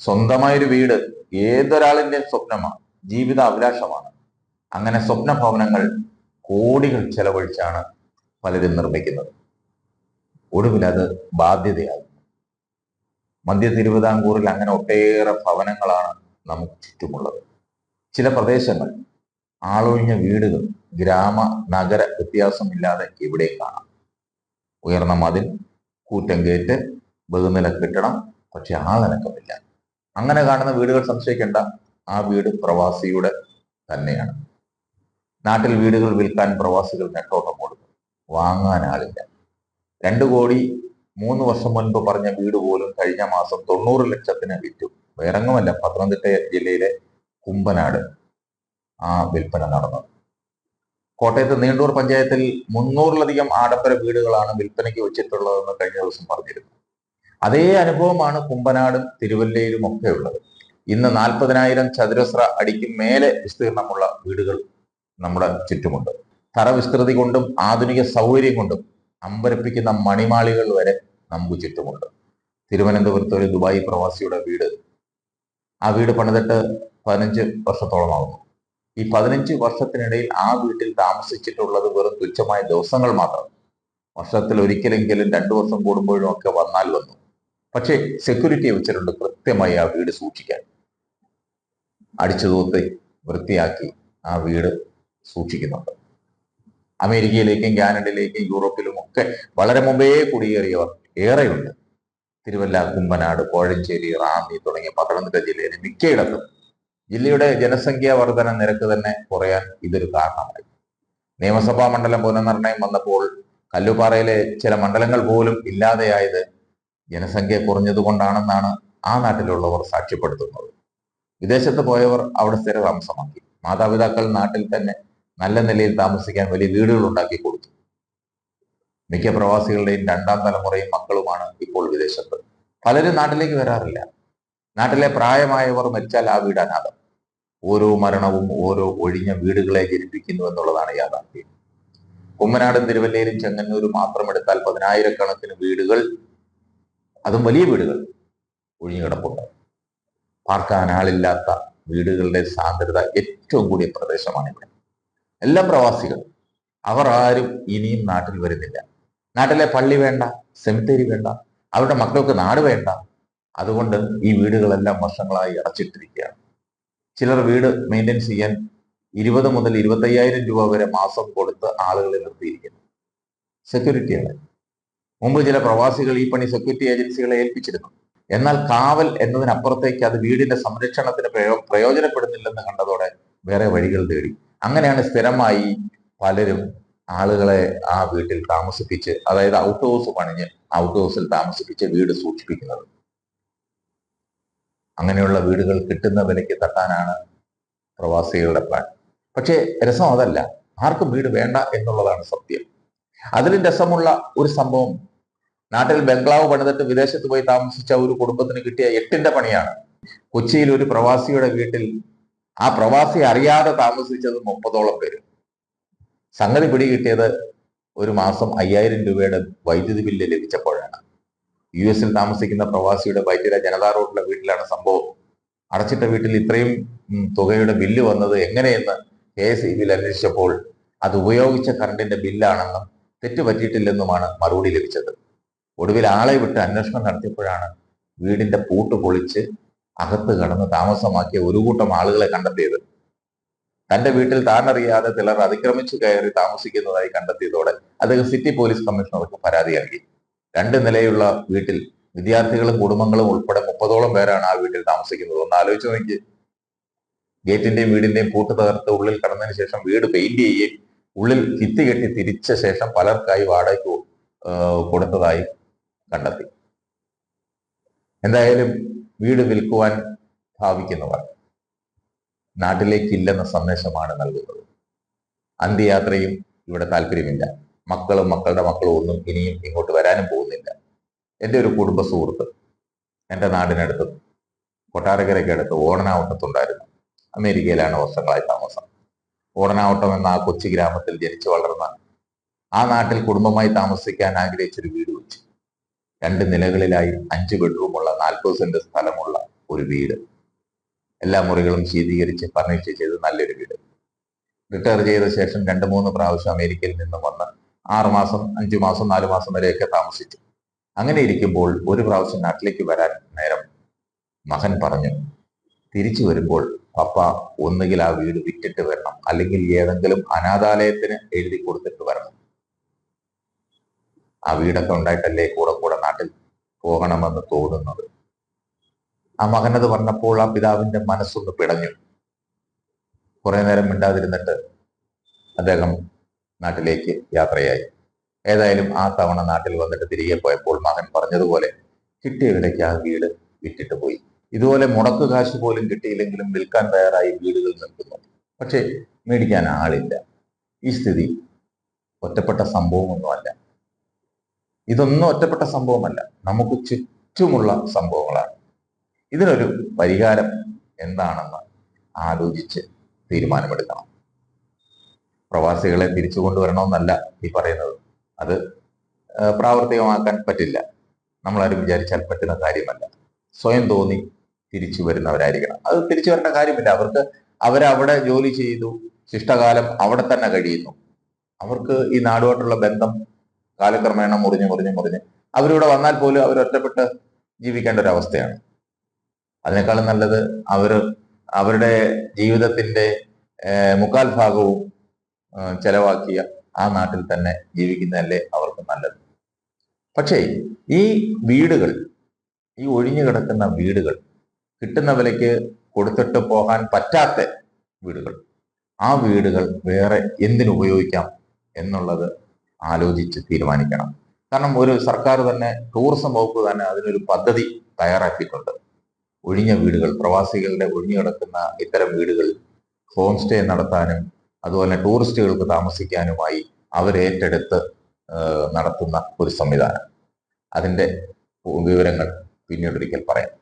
സ്വന്തമായൊരു വീട് ഏതൊരാളിന്റെയും സ്വപ്നമാണ്. ജീവിത അഭിലാഷമാണ്. അങ്ങനെ സ്വപ്ന ഭവനങ്ങൾ കോടികൾ ചെലവഴിച്ചാണ് പലരും നിർമ്മിക്കുന്നത്. ഒടുവിൽ അത് ബാധ്യതയാകും മധ്യ തിരുവിതാംകൂറിൽ അങ്ങനെ ഒട്ടേറെ ഭവനങ്ങളാണ് നമുക്ക് ചുറ്റുമുള്ളത്. ചില പ്രദേശങ്ങൾ ആളൊഴിഞ്ഞ വീടുകൾ ഗ്രാമ നഗര വ്യത്യാസമില്ലാതെ എവിടെയും കാണാം. ഉയർന്ന മതിൽ കൂറ്റൻ ഗേറ്റ് ബഹുനില കെട്ടണം പക്ഷെ ആളനക്കമില്ല. അങ്ങനെ കാണുന്ന വീടുകൾ സംശയിക്കേണ്ട. ആ വീട് പ്രവാസിയുടെ തന്നെയാണ്. നാട്ടിൽ വീടുകൾ വിൽക്കാൻ പ്രവാസികൾ നെട്ടോട്ടം കൊടുക്കും. വാങ്ങാൻ ആളില്ല. രണ്ടു കോടി മൂന്ന് വർഷം മുൻപ് പറഞ്ഞ വീട് പോലും കഴിഞ്ഞ മാസം തൊണ്ണൂറ് ലക്ഷത്തിന് വിറ്റു. വേറെങ്ങുമല്ല പത്തനംതിട്ട ജില്ലയിലെ കുമ്പനാട് ആ വിൽപ്പന നടന്നത് കോട്ടയത്ത് നീണ്ടൂർ പഞ്ചായത്തിൽ മുന്നൂറിലധികം ആഡംബര വീടുകളാണ് വിൽപ്പനയ്ക്ക് വെച്ചിട്ടുള്ളതെന്ന് കഴിഞ്ഞ ദിവസം പറഞ്ഞിരുന്നു. അതേ അനുഭവമാണ് കുമ്പനാടും തിരുവല്ലയിലും ഒക്കെ ഉള്ളത്. ഇന്ന് നാൽപ്പതിനായിരം ചതുരശ്ര അടിക്ക് മേലെ വിസ്തീർണമുള്ള വീടുകൾ നമ്മുടെ ചുറ്റുമുണ്ട്. തറ വിസ്തൃതി കൊണ്ടും ആധുനിക സൗകര്യം കൊണ്ടും അമ്പരപ്പിക്കുന്ന മണിമാളികൾ വരെ നമുക്ക് ചുറ്റുമുണ്ട്. തിരുവനന്തപുരത്ത് ഒരു ദുബായ് പ്രവാസിയുടെ വീട്. ആ വീട് പണിതിട്ട് പതിനഞ്ച് വർഷത്തോളമാകുന്നു. ഈ പതിനഞ്ച് വർഷത്തിനിടയിൽ ആ വീട്ടിൽ താമസിച്ചിട്ടുള്ളത് വെറും തുച്ഛമായ ദിവസങ്ങൾ മാത്രം. വർഷത്തിൽ ഒരിക്കലെങ്കിലും രണ്ടു വർഷം കൂടുമ്പോഴും ഒക്കെ വന്നാൽ വന്നു. പക്ഷേ സെക്യൂരിറ്റിയെ വെച്ചിട്ടുണ്ട് കൃത്യമായി ആ വീട് സൂക്ഷിക്കാൻ. അടിച്ചു തൂത്ത് വൃത്തിയാക്കി ആ വീട് സൂക്ഷിക്കുന്നുണ്ട്. അമേരിക്കയിലേക്കും കാനഡയിലേക്കും യൂറോപ്പിലും ഒക്കെ വളരെ മുമ്പേ കുടിയേറിയവർ ഏറെയുണ്ട്. തിരുവല്ല കുമ്പനാട് കോഴഞ്ചേരി റാന്നി തുടങ്ങിയ പത്തനംതിട്ട ജില്ലയിലെ മിക്കയിടത്തും ജില്ലയുടെ ജനസംഖ്യാ വർധന നിരക്ക് തന്നെ കുറയാൻ ഇതൊരു കാരണമായി. നിയമസഭാ മണ്ഡലം പുനർനിർണയം വന്നപ്പോൾ കല്ലുപാറയിലെ ചില മണ്ഡലങ്ങൾ പോലും ഇല്ലാതെയായത് ജനസംഖ്യ കുറഞ്ഞതുകൊണ്ടാണെന്നാണ് ആ നാട്ടിലുള്ളവർ സാക്ഷ്യപ്പെടുത്തുന്നത്. വിദേശത്ത് പോയവർ അവിടെ സ്ഥിര താമസമാക്കി മാതാപിതാക്കൾ നാട്ടിൽ തന്നെ നല്ല നിലയിൽ താമസിക്കാൻ വലിയ വീടുകൾ ഉണ്ടാക്കി കൊടുത്തു. മിക്ക പ്രവാസികളുടെയും രണ്ടാം തലമുറയും മക്കളുമാണ് ഇപ്പോൾ വിദേശത്ത്. പലരും നാട്ടിലേക്ക് വരാറില്ല. നാട്ടിലെ പ്രായമായവർ മരിച്ചാൽ ആ വീട് അനാഥം. ഓരോ മരണവും ഓരോ ഒഴിഞ്ഞ വീടുകളെ ജനിപ്പിക്കുന്നു എന്നുള്ളതാണ് യാഥാർത്ഥ്യം. കുമ്മനാടും തിരുവല്ലയിലും ചെങ്ങന്നൂരും മാത്രം എടുത്താൽ പതിനായിരക്കണക്കിന് വീടുകൾ അതും വലിയ വീടുകൾ ഒഴിഞ്ഞു കിടപ്പുണ്ട്. പാർക്കാൻ ആളില്ലാത്ത വീടുകളുടെ സാന്ദ്രത ഏറ്റവും കൂടിയ പ്രദേശമാണ് ഇവിടെ. എല്ലാം പ്രവാസികൾ അവർ ആരും ഇനിയും നാട്ടിൽ വരുന്നില്ല. നാട്ടിലെ പള്ളി വേണ്ട സെമിത്തേരി വേണ്ട അവരുടെ മക്കൾക്ക് നാട് വേണ്ട. അതുകൊണ്ട് ഈ വീടുകളെല്ലാം വർഷങ്ങളായി അടച്ചിട്ടിരിക്കുകയാണ്. ചിലർ വീട് മെയിന്റെനൻസ് ചെയ്യാൻ ഇരുപത് മുതൽ ഇരുപത്തയ്യായിരം രൂപ വരെ മാസം കൊടുത്ത് ആളുകളെ നിർത്തിയിരിക്കുന്നു. സെക്യൂരിറ്റിയാണ് മുമ്പ് ചില പ്രവാസികൾ ഈ പണി സെക്യൂരിറ്റി ഏജൻസികളെ ഏൽപ്പിച്ചിരുന്നു. എന്നാൽ കാവൽ എന്നതിനപ്പുറത്തേക്ക് അത് വീടിന്റെ സംരക്ഷണത്തിന് പ്രയോ പ്രയോജനപ്പെടുന്നില്ലെന്ന് കണ്ടതോടെ വേറെ വഴികൾ തേടി. അങ്ങനെയാണ് സ്ഥിരമായി പലരും ആളുകളെ ആ വീട്ടിൽ താമസിപ്പിച്ച് അതായത് ഔട്ട് ഹൗസ് പണിഞ്ഞ് ഔട്ട് ഹൗസിൽ താമസിപ്പിച്ച് വീട് സൂക്ഷിപ്പിക്കുന്നത്. അങ്ങനെയുള്ള വീടുകൾ കിട്ടുന്ന വിലയ്ക്ക് തട്ടാനാണ് പ്രവാസികളുടെ പ്ലാൻ പക്ഷേ രസം അതല്ല. ആർക്കും വീട് വേണ്ട എന്നുള്ളതാണ് സത്യം. അതിലും രസമുള്ള ഒരു സംഭവം നാട്ടിൽ ബംഗ്ലാവ് പണിതിട്ട് വിദേശത്ത് പോയി താമസിച്ച ഒരു കുടുംബത്തിന് കിട്ടിയ എട്ടിന്റെ പണിയാണ്. കൊച്ചിയിൽ ഒരു പ്രവാസിയുടെ വീട്ടിൽ ആ പ്രവാസി അറിയാതെ താമസിച്ചത് മുപ്പതോളം പേര്. സംഗതി പിടികിട്ടിയത് ഒരു മാസം അയ്യായിരം രൂപയുടെ വൈദ്യുതി ബില്ല് ലഭിച്ചപ്പോഴാണ്. യു എസിൽ താമസിക്കുന്ന പ്രവാസിയുടെ വൈദ്യുത ജനതാ റോഡിലെ വീട്ടിലാണ് സംഭവം. അടച്ചിട്ട വീട്ടിൽ ഇത്രയും തുകയുടെ ബില്ല് വന്നത് എങ്ങനെയെന്ന് കെ എസ് ഇ ബിയിൽ അന്വേഷിച്ചപ്പോൾ അത് ഉപയോഗിച്ച കറണ്ടിന്റെ ബില്ലാണെന്നും തെറ്റ് പറ്റിയിട്ടില്ലെന്നുമാണ് മറുപടി ലഭിച്ചത്. ഒടുവിൽ ആളെ വിട്ട് അന്വേഷണം നടത്തിയപ്പോഴാണ് വീടിന്റെ പൂട്ട് പൊളിച്ച് അകത്ത് കടന്ന് താമസമാക്കിയ ഒരു കൂട്ടം ആളുകളെ കണ്ടെത്തിയത്. തന്റെ വീട്ടിൽ താനറിയാതെ ചിലർ അതിക്രമിച്ചു കയറി താമസിക്കുന്നതായി കണ്ടെത്തിയതോടെ അദ്ദേഹം സിറ്റി പോലീസ് കമ്മീഷണർക്ക് പരാതി നൽകി. രണ്ട് നിലയുള്ള വീട്ടിൽ വിദ്യാർത്ഥികളും കുടുംബങ്ങളും ഉൾപ്പെടെ മുപ്പതോളം പേരാണ് ആ വീട്ടിൽ താമസിക്കുന്നത്. ഒന്ന് ആലോചിച്ച് നോക്കി. ഗേറ്റിന്റെയും വീടിന്റെയും പൂട്ട് തകർത്ത് ഉള്ളിൽ കടന്നതിന് ശേഷം വീട് പെയിന്റ് ചെയ്യുകയും ഉള്ളിൽ ഭിത്തി കെട്ടി തിരിച്ച ശേഷം പലർക്കായി വാടകയ്ക്ക് കൊടുത്തതായി കണ്ടെത്തി. എന്തായാലും വീട് വിൽക്കുവാൻ ഭാവിക്കുന്നവർ നാട്ടിലേക്കില്ലെന്ന സന്ദേശമാണ് നൽകുന്നത്. അന്ത്യയാത്രയും ഇവിടെ താല്പര്യമില്ല. മക്കളും മക്കളുടെ മക്കളും ഒന്നും ഇനിയും ഇങ്ങോട്ട് വരാനും പോകുന്നില്ല. എന്റെ ഒരു കുടുംബ സുഹൃത്ത് എന്റെ നാടിനടുത്ത് കൊട്ടാരക്കരയ്ക്ക് അടുത്ത് ഓടനാവട്ടത്തുണ്ടായിരുന്നു. അമേരിക്കയിലാണ് വർഷങ്ങളായി താമസം. ഓടനാവട്ടം എന്ന ആ കൊച്ചു ഗ്രാമത്തിൽ ജനിച്ചു വളർന്ന ആ നാട്ടിൽ കുടുംബമായി താമസിക്കാൻ ആഗ്രഹിച്ചൊരു വീട് വെച്ചു. രണ്ട് നിലകളിലായി അഞ്ച് ബെഡ്റൂമുള്ള നാൽപ്പത് സെന്റ് സ്ഥലമുള്ള ഒരു വീട്. എല്ലാ മുറികളും ശീതീകരിച്ച് ഫർണിച്ചർ ചെയ്ത് നല്ലൊരു വീട്. റിട്ടയർ ചെയ്ത ശേഷം രണ്ട് മൂന്ന് പ്രാവശ്യം അമേരിക്കയിൽ നിന്നും വന്ന് ആറ് മാസം അഞ്ചു മാസം നാല് മാസം വരെയൊക്കെ താമസിച്ചു. അങ്ങനെ ഇരിക്കുമ്പോൾ ഒരു പ്രാവശ്യം നാട്ടിലേക്ക് വരാൻ നേരം മകൻ പറഞ്ഞു തിരിച്ചു വരുമ്പോൾ പപ്പ ഒന്നുകിൽ ആ വീട് വിറ്റിട്ട് വരണം അല്ലെങ്കിൽ ഏതെങ്കിലും അനാഥാലയത്തിന് എഴുതി കൊടുത്തിട്ട് വരണം. ആ വീടൊക്കെ ഉണ്ടായിട്ടല്ലേ കൂടെ കൂടെ നാട്ടിൽ പോകണമെന്ന് തോന്നുന്നത്. ആ മകനത് പറഞ്ഞപ്പോൾ ആ പിതാവിന്റെ മനസ്സൊന്ന് പിടഞ്ഞു. കുറെ നേരം മിണ്ടാതിരുന്നിട്ട് അദ്ദേഹം നാട്ടിലേക്ക് യാത്രയായി. ഏതായാലും ആ തവണ നാട്ടിൽ വന്നിട്ട് തിരികെ പോയപ്പോൾ മകൻ പറഞ്ഞതുപോലെ കിട്ടിയ വിലയ്ക്ക് ആ വീട് വിറ്റിട്ട് പോയി. ഇതുപോലെ മുടക്ക് കാശ് പോലും കിട്ടിയില്ലെങ്കിലും വിൽക്കാൻ തയ്യാറായി വീടുകൾ നിൽക്കുന്നു പക്ഷെ മേടിക്കാൻ ആളില്ല. ഈ സ്ഥിതി ഒറ്റപ്പെട്ട സംഭവമൊന്നുമല്ല. ഇതൊന്നും ഒറ്റപ്പെട്ട സംഭവമല്ല. നമുക്ക് ചുറ്റുമുള്ള സംഭവങ്ങളാണ്. ഇതിനൊരു പരിഹാരം എന്താണെന്ന് ആലോചിച്ച് തീരുമാനമെടുക്കണം. പ്രവാസികളെ തിരിച്ചു കൊണ്ടുവരണമെന്നല്ല ഈ പറയുന്നത്. അത് പ്രാവർത്തികമാക്കാൻ പറ്റില്ല. നമ്മളാരും വിചാരിച്ചാൽ പറ്റുന്ന കാര്യമല്ല. സ്വയം തോന്നി തിരിച്ചു വരുന്നവരായിരിക്കണം. അത് തിരിച്ചു വരേണ്ട കാര്യമില്ല. അവർക്ക് അവരവിടെ ജോലി ചെയ്തു ശിഷ്ടകാലം അവിടെ തന്നെ കഴിയുന്നു. അവർക്ക് ഈ നാടുമായിട്ടുള്ള ബന്ധം കാലക്രമേണ മുറിഞ്ഞ് മുറിഞ്ഞ് മുറിഞ്ഞ് അവരിവിടെ വന്നാൽ പോലും അവർ ഒറ്റപ്പെട്ട് ജീവിക്കേണ്ട ഒരു അവസ്ഥയാണ്. അതിനേക്കാളും നല്ലത് അവർ അവരുടെ ജീവിതത്തിന്റെ മുക്കാൽ ഭാഗവും ചെലവാക്കിയ ആ നാട്ടിൽ തന്നെ ജീവിക്കുന്നതല്ലേ അവർക്ക് നല്ലത്. പക്ഷേ ഈ വീടുകൾ ഈ ഒഴിഞ്ഞു കിടക്കുന്ന വീടുകൾ കിട്ടുന്ന വിലയ്ക്ക് കൊടുത്തിട്ട് പോകാൻ പറ്റാത്ത വീടുകൾ ആ വീടുകൾ വേറെ എന്തിനു ഉപയോഗിക്കാം എന്നുള്ളത് ആലോചിച്ച് തീരുമാനിക്കണം. കാരണം ഒരു സർക്കാർ തന്നെ ടൂറിസം വകുപ്പ് തന്നെ അതിനൊരു പദ്ധതി തയ്യാറാക്കിയിട്ടുണ്ട്. ഒഴിഞ്ഞ വീടുകൾ പ്രവാസികളുടെ ഒഴിഞ്ഞു കിടക്കുന്ന ഇത്തരം വീടുകൾ ഹോം സ്റ്റേ നടത്താനും അതുപോലെ ടൂറിസ്റ്റുകൾക്ക് താമസിക്കാനുമായി അവരേറ്റെടുത്ത് നടത്തുന്ന ഒരു സംവിധാനം. അതിന്റെ വിവരങ്ങൾ പിന്നീടൊരിക്കൽ പറയാം.